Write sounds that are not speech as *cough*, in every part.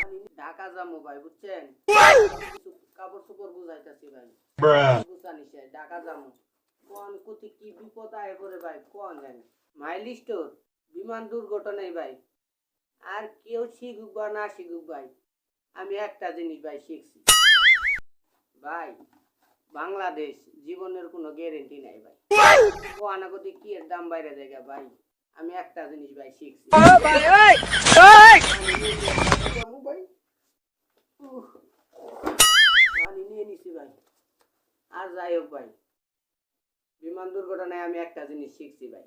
আমি ঢাকা যামু ভাই বুঝছেন? কাপড় চোপড় বুঝাইতেছি ভাই। ঢাকা যামু কোন কি বিপদ আয় করে ভাই কোন জানি। মাইল স্টোর বিমান দুর্ঘটনায় ভাই। আর কেউ শিখুক বা না শিখুক ভাই আমি একটা জিনিস ভাই শিখছি। ভাই বাংলাদেশ জীবনের কোনো গ্যারেন্টি নাই ভাই। ও আনাগতি কি এর দাম বাইরে জায়গা ভাই? আমি একটা জিনিস ভাই শিখছি। পানি নিয়ে নিছি ভাই। আর যাই হোক ভাই বিমান দুর্ঘটনায় আমি একটা জিনিস শিখছি ভাই।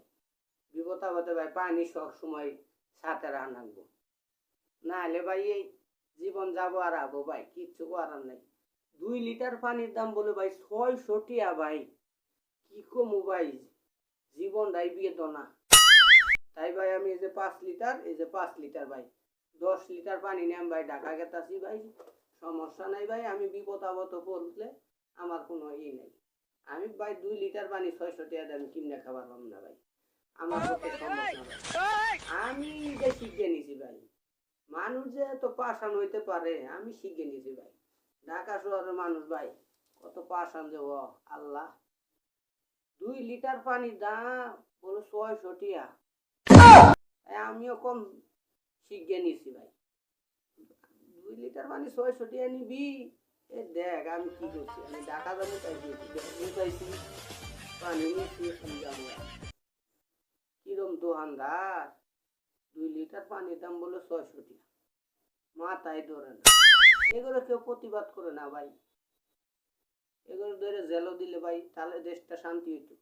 বিপদ আপদে ভাই পানি সব সময় সাথে রাখব না হলে ভাই এই জীবন যাব আর আবো ভাই কিচ্ছু করার নাই। দুই লিটার পানির দাম বলে ভাই ছয়শো টিয়া ভাই। কি কমু ভাই? জীবনটাই বিয়ে তো না তাই ভাই আমি এই যে পাঁচ লিটার এই যে পাঁচ লিটার ভাই। দশ লিটার পানি নিয়ে আমি ভাই ঢাকা গেতাছি ভাই। সমস্যা নাই ভাই আমি বিপদ আপদ পড়লে আমার কোনো ই নেই। আমি ভাই দুই লিটার পানি ছয়শো টাকা দিয়ে আমি কিনে খাবার পাম না ভাই। আমার পক্ষে আমি যে শিখে নিছি ভাই মানুষ যে এত পাশান হইতে পারে আমি শিখে নিছি ভাই। ঢাকা শহরের মানুষ ভাই কত পাশান যে ও আল্লাহ। দুই লিটার পানির দাম বলো ছয়শো টিয়া। আমিও কম শিখে নিছি ভাই। দুই লিটার পানি ছয়শো টিয়া নিবি? এ দেখ আমি কি করছি? আমি ঢাকা যাব তাই বুঝাইছি পানি নিচ্ছি যাব কিরম দোকানদার দুই লিটার পানির দাম বলে ছয়শো টিয়া। মাথায় ধরে না। এগুলো কেউ প্রতিবাদ করে না ভাই। এগুলো ধরে জেলও দিলে ভাই তাহলে দেশটা শান্তি হইতো।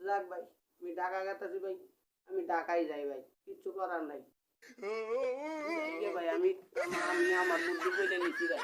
যাক ভাই আমি ডাকা গেতাছি ভাই আমি ডাকাই যাই ভাই কিচ্ছু করার নাই। *laughs* ভাই আমি আমি আমার বুদ্ধি করে নিচ্ছি ভাই।